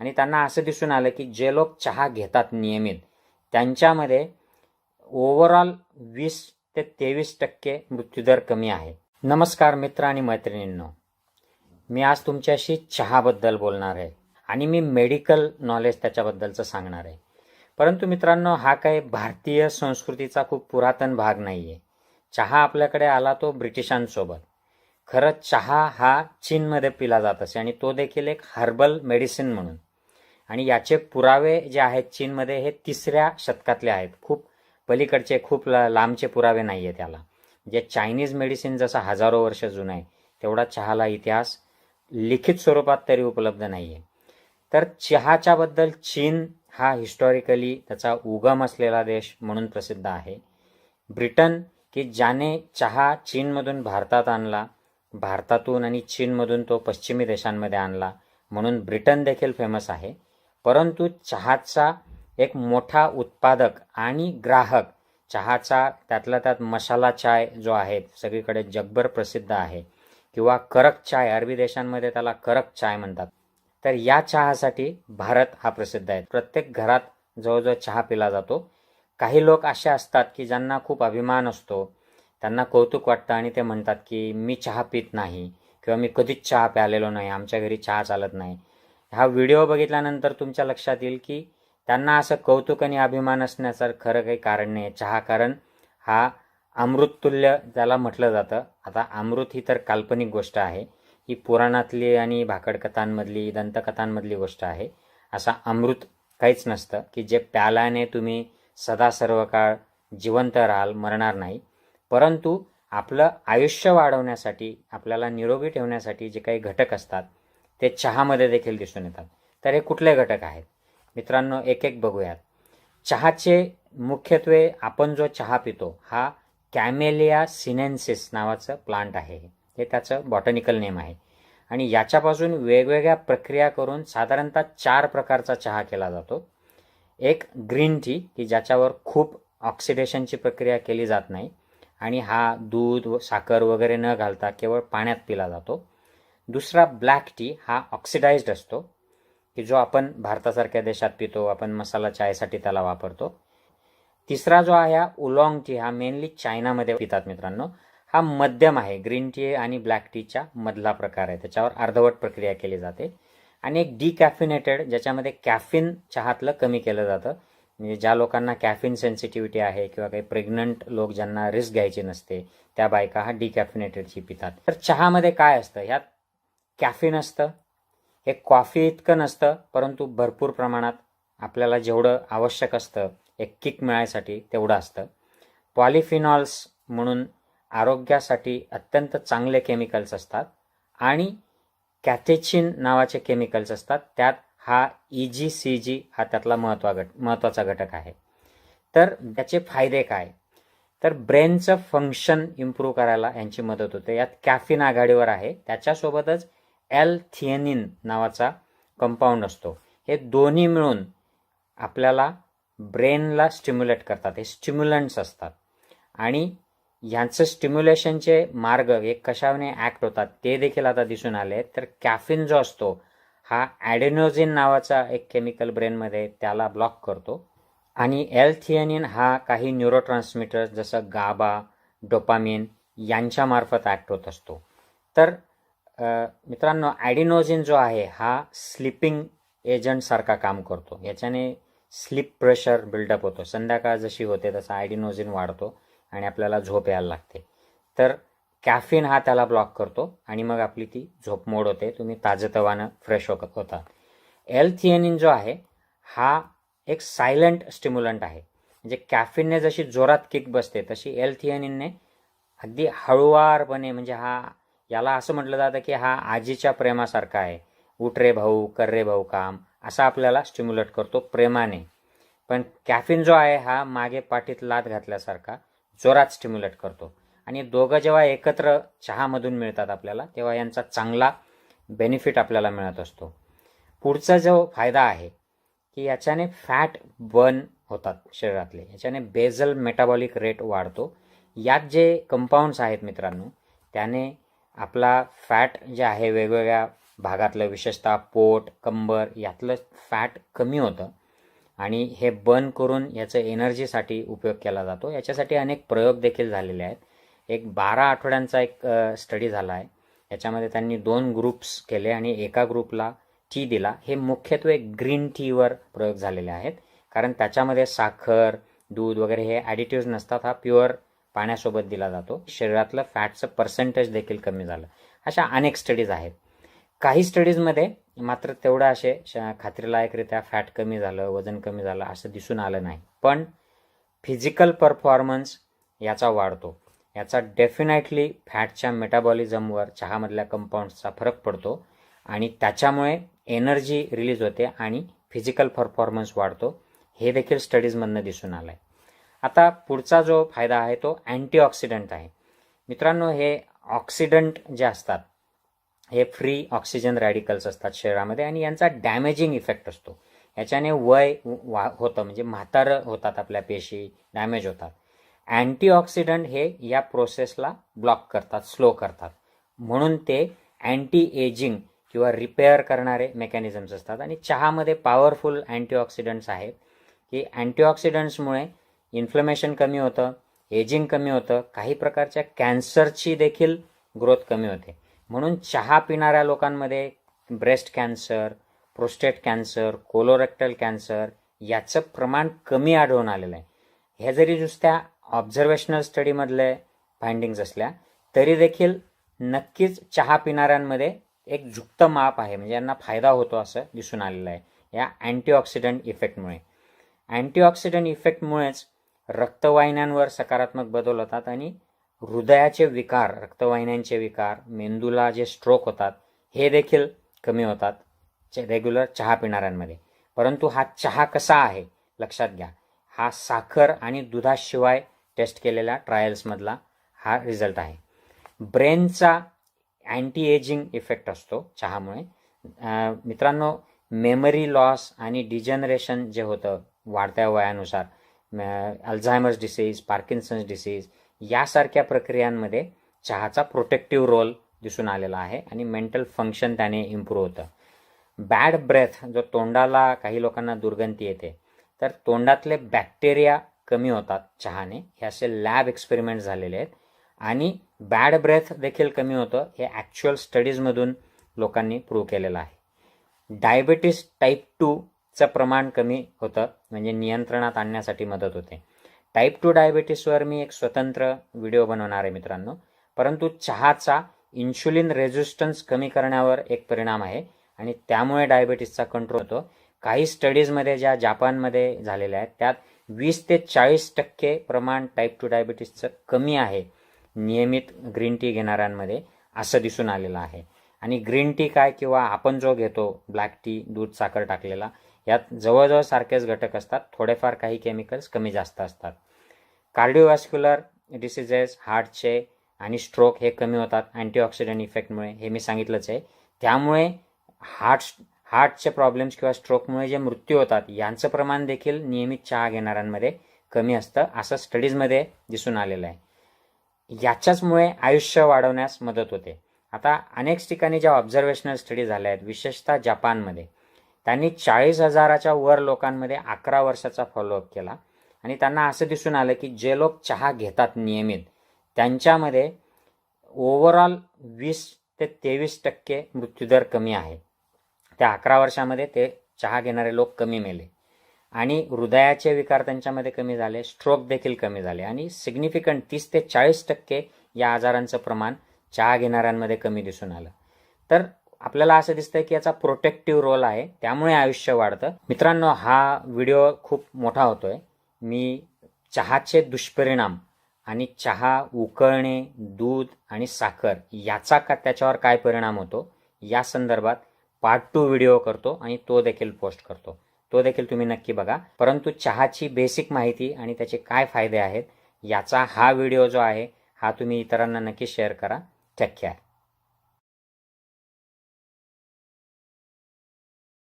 आणि त्यांना असं दिसून आलं की जे लोक चहा घेतात नियमित त्यांच्यामध्ये ओव्हरऑल वीस ते तेवीस टक्के मृत्यूदर कमी आहे. नमस्कार मित्र आणि मैत्रिणींनो मी आज तुमच्याशी चहाबद्दल बोलणार आहे आणि मी मेडिकल नॉलेज त्याच्याबद्दलचं सांगणार आहे. परंतु मित्रांनो हा काही भारतीय संस्कृतीचा खूप पुरातन भाग नाही आहे चहा आपल्याकडे आला तो ब्रिटिशांसोबत. खरं चहा हा चीनमध्ये पिला जात असे आणि तो देखील एक हर्बल मेडिसिन म्हणून. आणि याचे पुरावे जे आहेत चीनमध्ये हे तिसऱ्या शतकातले आहेत. खूप पलीकडचे खूप लांबचे पुरावे नाही आहे त्याला. जे चायनीज मेडिसिन जसं हजारो वर्ष जुनं आहे तेवढा चहाला इतिहास लिखित स्वरूपात तरी उपलब्ध नाही आहे तर चहाच्याबद्दल चीन हा हिस्टॉरिकली त्याचा उगम असलेला देश म्हणून प्रसिद्ध आहे. ब्रिटन की ज्याने चहा चीनमधून भारतात आणला भारतातून आणि चीनमधून तो पश्चिमी देशांमध्ये आणला म्हणून ब्रिटन देखील फेमस आहे. परंतु चहाचा एक मोठा उत्पादक आणि ग्राहक चहाचा त्यातला त्यात मसाला चाय जो आहे सगळीकडे जगभर प्रसिद्ध आहे. किंवा करक चाय अरबी देशांमध्ये त्याला करक चाय म्हणतात. तर या चहासाठी भारत हा प्रसिद्ध आहे. प्रत्येक घरात जवळजवळ चहा पिला जातो. काही लोक असे असतात की ज्यांना खूप अभिमान असतो त्यांना कौतुक वाटतं आणि ते म्हणतात की मी चहा पित नाही किंवा मी कधीच चहा प्यालेलो नाही आमच्या घरी चहा चालत नाही. हा व्हिडिओ बघितल्यानंतर तुमच्या लक्षात येईल की त्यांना असं कौतुक आणि अभिमान असण्याचं खरं काही कारण नाही चहा कारण हा अमृततुल्य त्याला म्हटलं जातं. आता अमृत ही तर काल्पनिक गोष्ट आहे. ही पुराणातली आणि भाकडकथांमधली दंतकथांमधली गोष्ट आहे. असा अमृत काहीच नसतं की जे प्याल्याने तुम्ही सदा सर्व काळ जिवंत राहाल मरणार नाही. परंतु आपलं आयुष्य वाढवण्यासाठी आपल्याला निरोगी ठेवण्यासाठी जे काही घटक असतात ते चहामध्ये देखील दिसून येतात. तर हे कुठले घटक आहेत? मित्रांनो एक एक बघूयात. चहाचे मुख्यत्वे आपण जो चहा पितो हा कॅमेलिया सिनेन्सिस नावाचं प्लांट आहे. हे त्याचं बॉटनिकल नेम आहे. आणि याच्यापासून वेगवेगळ्या प्रक्रिया करून साधारणतः चार प्रकारचा चहा केला जातो. एक ग्रीन टी की ज्याच्यावर खूप ऑक्सिडेशनची प्रक्रिया केली जात नाही. आणि हा दूध व साखर वगैरे न घालता केवळ पाण्यात पिला जातो. दुसरा ब्लॅक टी हा ऑक्सिडाइज्ड असतो की जो आपण भारतासारख्या देशात पितो आपण मसाला चायसाठी त्याला वापरतो. तिसरा जो आहे हा उलॉंग टी हा मेनली चायनामध्ये पितात मित्रांनो. हा मध्यम आहे ग्रीन टी आणि ब्लॅक टीच्या मधला प्रकार आहे त्याच्यावर अर्धवट प्रक्रिया केली जाते. आणि एक डिकॅफिनेटेड ज्याच्यामध्ये कॅफिन चहातलं कमी केलं जातं. म्हणजे ज्या लोकांना कॅफिन सेन्सिटिव्हिटी आहे किंवा काही प्रेग्नंट लोक ज्यांना रिस्क घ्यायची नसते त्या बायका हा डिकॅफिनेटेडची पितात. तर चहामध्ये काय असतं? ह्यात कॅफिन असतं. हे कॉफी इतकं नसतं परंतु भरपूर प्रमाणात आपल्याला जेवढं आवश्यक असतं एक किक मिळायसाठी तेवढं असतं. पॉलिफिनॉल्स म्हणून आरोग्यासाठी अत्यंत चांगले केमिकल्स असतात आणि कॅथेचिन नावाचे केमिकल्स असतात. त्यात हा ई जी सी जी हा त्यातला महत्वा घट महत्त्वाचा घटक आहे. तर त्याचे फायदे काय? तर ब्रेनचं फंक्शन इम्प्रूव्ह करायला यांची मदत होते. यात कॅफिन आघाडीवर आहे. त्याच्यासोबतच एल थिएनिन नावाचा कंपाऊंड असतो. हे दोन्ही मिळून आपल्याला ब्रेनला स्टिम्युलेट करतात. हे स्टिम्युलंट्स असतात. आणि ह्यांचं स्टिम्युलेशनचे मार्ग हे कशाने ॲक्ट होतात ते देखील आता दिसून आले. तर कॅफिन जो असतो हा ॲडेनोझिन नावाचा एक केमिकल ब्रेनमध्ये त्याला ब्लॉक करतो. आणि एल थिएनिन हा काही न्यूरोट्रान्समीटर्स जसं गाबा डोपामिन यांच्यामार्फत ॲक्ट होत असतो. तर मित्रांनो ॲडिनोजिन जो आहे हा स्लिपिंग एजंटसारखा काम करतो. याच्याने स्लीप प्रेशर बिल्डअप होतो. संध्याकाळ जशी होते तसा ॲडिनोझिन वाढतो आणि आपल्याला झोप यायला लागते. तर कॅफिन हा त्याला ब्लॉक करतो आणि मग आपली ती झोप मोड होते. तुम्ही ताजतवानं फ्रेश होत होता. एल थिएनिन जो आहे हा एक सायलंट स्टिम्युलंट आहे. म्हणजे कॅफिनने जशी जोरात किक बसते तशी एल थिएनिनने अगदी हळुवारपणे म्हणजे हा याला असं म्हटलं जातं की हा आजीच्या प्रेमासारखा आहे. उठ रे भाऊ कर रे भाऊ काम असा आपल्याला स्टिम्युलेट करतो प्रेमाने. पण कॅफिन जो आहे हा मागे पाठीत लात घातल्यासारखा जोरात स्टिम्युलेट करतो. आणि दोघं जेव्हा एकत्र चहामधून मिळतात आपल्याला तेव्हा यांचा चांगला बेनिफिट आपल्याला मिळत असतो. पुढचा जो फायदा आहे की याच्याने फॅट बर्न होतात शरीरातले. याच्याने बेझल मेटाबॉलिक रेट वाढतो. यात जे कंपाऊंड्स आहेत मित्रांनो त्याने आपला फॅट जे आहे वेगवेगळ्या भागातलं विशेषतः पोट कंबर यातलं फॅट कमी होतं. आणि हे बर्न करून याचं एनर्जीसाठी उपयोग केला जातो. याच्यासाठी अनेक प्रयोग देखील झालेले आहेत. एक बारा आठवड्यांचा एक स्टडी झाला आहे. याच्यामध्ये त्यांनी दोन ग्रुप्स केले आणि एका ग्रुपला टी दिला. हे मुख्यत्वे ग्रीन टीवर प्रयोग झालेले आहेत. कारण त्याच्यामध्ये साखर दूध वगैरे हे ॲडिटिव्ह नसतात. हा प्युअर पाण्यासोबत दिला जातो. शरीरातलं फॅटचं पर्सेंटेज देखील कमी झालं. अशा अनेक स्टडीज आहेत. काही स्टडीजमध्ये मात्र तेवढं असे श- खात्रीलायकरित्या फॅट कमी झालं वजन कमी झालं असं दिसून आलं नाही. पण फिजिकल परफॉर्मन्स याचा वाढतो. याचा डेफिनेटली फॅटच्या मेटाबॉलिझमवर चहामधल्या कंपाऊंड्सचा फरक पडतो आणि त्याच्यामुळे एनर्जी रिलीज होते आणि फिजिकल परफॉर्मन्स वाढतो. हे देखील स्टडीजमधनं दिसून आलं आहे आता पुढचा जो फायदा आहे तो अँटीऑक्सिडंट आहे. मित्रांनो हे ऑक्सिडंट जे असतात हे फ्री ऑक्सिजन रॅडिकल्स असतात शरीरामध्ये आणि यांचा डॅमेजिंग इफेक्ट असतो. याच्याने वय वा होतं म्हणजे म्हातारं होतात आपल्या पेशी डॅमेज होतात. अँटीऑक्सिडंट हे या प्रोसेसला ब्लॉक करतात स्लो करतात. म्हणून ते अँटी एजिंग किंवा रिपेअर करणारे मेकॅनिझम्स असतात. आणि चहामध्ये पॉवरफुल अँटीऑक्सिडंट्स आहेत की अँटीऑक्सिडंट्समुळे इन्फ्लमेशन कमी होतं एजिंग कमी होतं काही प्रकारच्या कॅन्सरची देखील ग्रोथ कमी होते. म्हणून चहा पिणाऱ्या लोकांमध्ये breast cancer prostate cancer colorectal cancer याचं प्रमाण कमी आढळून आलेलं आहे. हे जरी नुसत्या ऑब्झर्वेशनल स्टडीमधले फाइंडिंग्ज असल्या तरी देखील नक्कीच चहा पिणाऱ्यांमध्ये एक झुक्त माप आहे. म्हणजे यांना फायदा होतो असं दिसून आलेलं आहे या अँटीऑक्सिडंट इफेक्टमुळे अँटीऑक्सिडंट इफेक्टमुळेच रक्तवाहिन्यांवर सकारात्मक बदल होतात आणि हृदयाचे विकार रक्तवाहिन्यांचे विकार मेंदूला जे स्ट्रोक होतात हे देखील कमी होतात रेग्युलर चहा पिणाऱ्यांमध्ये. परंतु हा चहा कसा आहे? लक्षात घ्या. हा साखर आणि दुधाशिवाय टेस्ट केलेल्या ट्रायल्समधला हा रिझल्ट आहे. ब्रेनचा अँटी एजिंग इफेक्ट असतो चहामुळे. मित्रांनो मेमरी लॉस आणि डिजनरेशन जे होतं वाढत्या वयानुसार अल्झायमर्स डिसीज पार्किन्सन्स डिसीज यासारख्या प्रक्रियांमध्ये चहाचा प्रोटेक्टिव्ह रोल दिसून आलेला आहे आणि मेंटल फंक्शन त्याने इम्प्रूव्ह होतं. बॅड ब्रेथ जो तोंडाला काही लोकांना दुर्गंधी येते तर तोंडातले बॅक्टेरिया कमी होतात चहाने. हे असे लॅब एक्सपेरिमेंट झालेले आहेत. आणि बॅड ब्रेथ देखील कमी होतं हे ॲक्च्युअल स्टडीजमधून लोकांनी प्रूव्ह केलेलं आहे. डायबेटीस टाईप टू चं प्रमाण कमी होतं म्हणजे नियंत्रणात आणण्यासाठी मदत होते. टाईप टू डायबेटीसवर मी एक स्वतंत्र व्हिडिओ बनवणार आहे मित्रांनो. परंतु चहाचा इन्शुलिन रेझिस्टन्स कमी करण्यावर एक परिणाम आहे आणि त्यामुळे डायबेटीसचा कंट्रोल होतो. काही स्टडीजमध्ये ज्या जापानमध्ये झालेल्या आहेत त्यात वीस ते चाळीस टक्के प्रमाण टाईप टू डायबिटीसचं कमी आहे. नियमित ग्रीन टी घेणाऱ्यांमध्ये असं दिसून आलेलं आहे. आणि ग्रीन टी काय किंवा आपण जो घेतो ब्लॅक टी दूध साखर टाकलेला यात जवळजवळ सारखेच घटक असतात. थोडेफार काही केमिकल्स कमी जास्त असतात. कार्डिओवॅस्क्युलर डिसिजेस हार्टचे आणि स्ट्रोक हे कमी होतात. अँटीऑक्सिडंट इफेक्टमुळे हे मी सांगितलंच आहे. त्यामुळे हार्ट हार्टचे प्रॉब्लेम्स किंवा स्ट्रोकमुळे जे मृत्यू होतात यांचं प्रमाण देखील नियमित चहा घेणाऱ्यांमध्ये कमी असतं असं स्टडीजमध्ये दिसून आलेलं आहे. याच्याचमुळे आयुष्य वाढवण्यास मदत होते. आता अनेक ठिकाणी ज्या ऑब्झर्वेशनल स्टडी झाल्या आहेत विशेषतः जपानमध्ये त्यांनी चाळीस हजाराच्या वर लोकांमध्ये अकरा वर्षाचा फॉलोअप केला. आणि त्यांना असं दिसून आलं की जे लोक चहा घेतात नियमित त्यांच्यामध्ये ओव्हरऑल वीस ते तेवीस टक्के मृत्यूदर कमी आहे. त्या अकरा वर्षामध्ये ते चहा घेणारे लोक कमी मेले. आणि हृदयाचे विकार त्यांच्यामध्ये कमी झाले स्ट्रोक देखील कमी झाले. आणि सिग्निफिकंट तीस ते चाळीस टक्के या आजारांचं प्रमाण चहा घेणाऱ्यांमध्ये कमी दिसून आलं. तर आपल्याला असं दिसतंय की याचा प्रोटेक्टिव्ह रोल आहे त्यामुळे आयुष्य वाढतं. मित्रांनो हा व्हिडिओ खूप मोठा होतोय. मी चहाचे दुष्परिणाम आणि चहा उकळणे दूध आणि साखर याचा का त्याच्यावर काय परिणाम होतो या संदर्भात पार्ट टू व्हिडिओ करतो आणि तो देखील पोस्ट करतो. तो देखील तुम्ही नक्की बघा. परंतु चहाची बेसिक माहिती आणि त्याचे काय फायदे आहेत याचा हा व्हिडिओ जो आहे हा तुम्ही इतरांना नक्की शेअर करा. 特快。